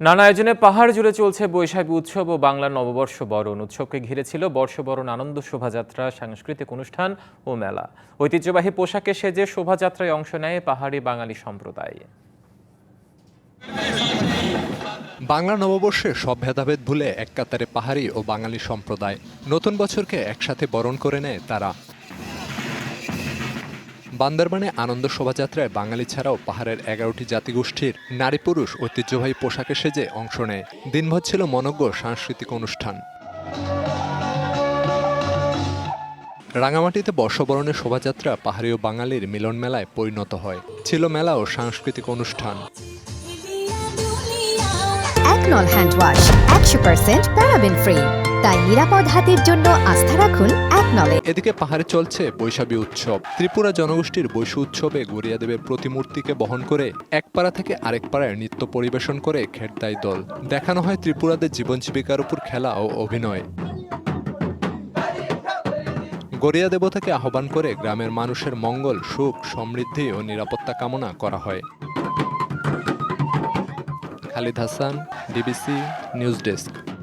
নানা আয়োজনে পাহাড় জুড়ে চলছে বৈশাখী উৎসব ও বাংলা নববর্ষ বরণ। উৎসবকে ঘিরে ছিল বর্ষবরণ আনন্দ শোভাযাত্রা, সাংস্কৃতিক অনুষ্ঠান ও মেলা। ঐতিহ্যবাহী পোশাকে সেজে শোভাযাত্রায় অংশ নেয় পাহাড়ি বাঙালি সম্প্রদায়। বাংলা নববর্ষে সব ভেদাভেদ ভুলে এক কাতারে পাহাড়ি ও বাঙালি সম্প্রদায় নতুন বছরকে একসাথে বরণ করে নেয় তারা। বান্দরবানে আনন্দ শোভাযাত্রায় বাঙালি ছাড়াও পাহাড়ের এগারোটি জাতিগোষ্ঠীর নারী পুরুষ ঐতিহ্যবাহী পোশাকে সেজে অংশ নেয়। দিনভর ছিল মনজ্ঞ সাংস্কৃতিক অনুষ্ঠান। রাঙামাটিতে বর্ষবরণের শোভাযাত্রা পাহাড়ি ও বাঙালির মিলন মেলায় পরিণত হয়। ছিল মেলা ও সাংস্কৃতিক অনুষ্ঠান। হ্যান্ড ওয়াশ একশো ফ্রি। তাই নিরাপদ হাতের জন্য আস্থা রাখুন একনলে এদিকে পাহাড়ে চলছে বৈশাখী উৎসব। ত্রিপুরা জনগোষ্ঠীর বৈশু উৎসবে গড়িয়াদেবের প্রতিমূর্তিকে বহন করে এক পাড়া থেকে আরেক পাড়ায় নৃত্য পরিবেশন করে খেটদাই দল। দেখানো হয় ত্রিপুরাদের জীবন জীবিকার উপর খেলা ও অভিনয়। গড়িয়া দেবতাকে আহ্বান করে গ্রামের মানুষের মঙ্গল, সুখ, সমৃদ্ধি ও নিরাপত্তা কামনা করা হয়। Khalid Hasan DBC news desk.